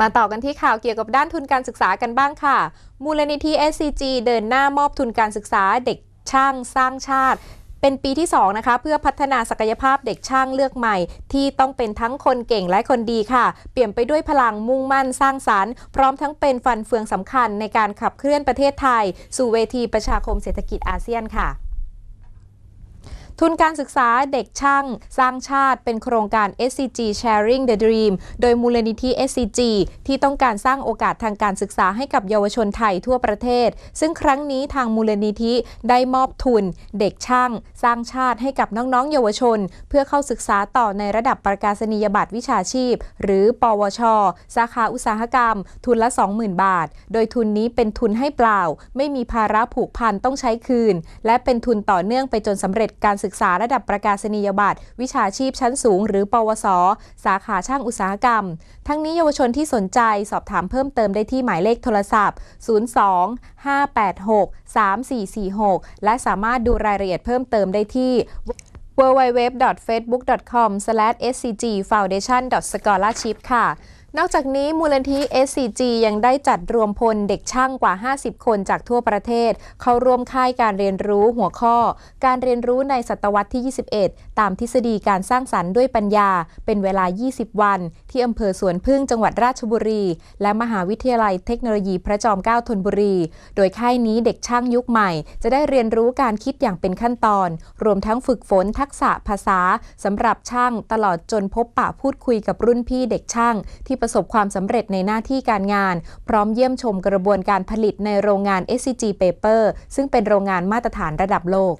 มาต่อกันที่ข่าวเกี่ยวกับด้านทุนการศึกษากันบ้างค่ะ มูลนิธิ SCG เดินหน้ามอบทุนการศึกษาเด็กช่างสร้างชาติ เป็นปีที่ 2 นะคะ เพื่อพัฒนาศักยภาพเด็กช่างเลือกใหม่ ที่ต้องเป็นทั้งคนเก่งและคนดีค่ะ เปลี่ยนไปด้วยพลังมุ่งมั่นสร้างสารรค์ พร้อมทั้งเป็นฟันเฟืองสำคัญในการขับเคลื่อนประเทศไทย สู่เวทีประชาคมเศรษฐกิจอาเซียนค่ะ ทุนการศึกษาเด็กช่าง สร้างชาติเป็นโครงการ SCG Sharing the Dream โดยมูลนิธิ SCG ที่ต้องการสร้างโอกาสทางการศึกษาให้กับเยาวชนไทยทั่วประเทศ ซึ่งครั้งนี้ทางมูลนิธิได้มอบทุน เด็กช่าง สร้างชาติให้กับน้องๆ เยาวชน เพื่อเข้าศึกษาต่อในระดับประกาศนียบัตรวิชาชีพ หรือ ปวช สาขาอุตสาหกรรม ทุนละ 20,000 บาท โดยทุนนี้เป็นทุนให้เปล่า ไม่มีภาระผูกพันต้องใช้คืน และเป็นทุนต่อเนื่องไปจนสำเร็จการศึกษาระดับประกาศนียบัตร วิชาชีพชั้นสูง หรือ ปวส สาขาช่างอุตสาหกรรม ทั้งนี้เยาวชนที่สนใจสอบถามเพิ่มเติมได้ที่หมายเลขโทรศัพท์ 02 586 3446 และสามารถดูรายละเอียดเพิ่มเติมได้ที่ www.facebook.com/scgfoundation.scholarship ค่ะ นอกจากนี้มูลนิธิ SCG ยังได้จัดรวมพลเด็กช่างกว่า 50 คนจากทั่วประเทศ เข้าร่วมค่ายการเรียนรู้หัวข้อ การเรียนรู้ในศตวรรษที่ 21 ตามทฤษฎีการสร้างสรรค์ด้วยปัญญา เป็นเวลา 20 วัน ที่อำเภอสวนพึ่งจังหวัดราชบุรี และมหาวิทยาลัยเทคโนโลยีพระจอมเกล้าธนบุรี โดยค่ายนี้เด็กช่างยุคใหม่ จะได้เรียนรู้การคิดอย่างเป็นขั้นตอน รวมทั้งฝึกฝนทักษะภาษาสำหรับช่างตลอดจนพบปะพูดคุยกับรุ่นพี่เด็กช่างที่ประสบความสำเร็จในหน้าที่การงาน พร้อมเยี่ยมชมกระบวนการผลิตในโรงงาน SCG Paper ซึ่งเป็นโรงงานมาตรฐานระดับโลก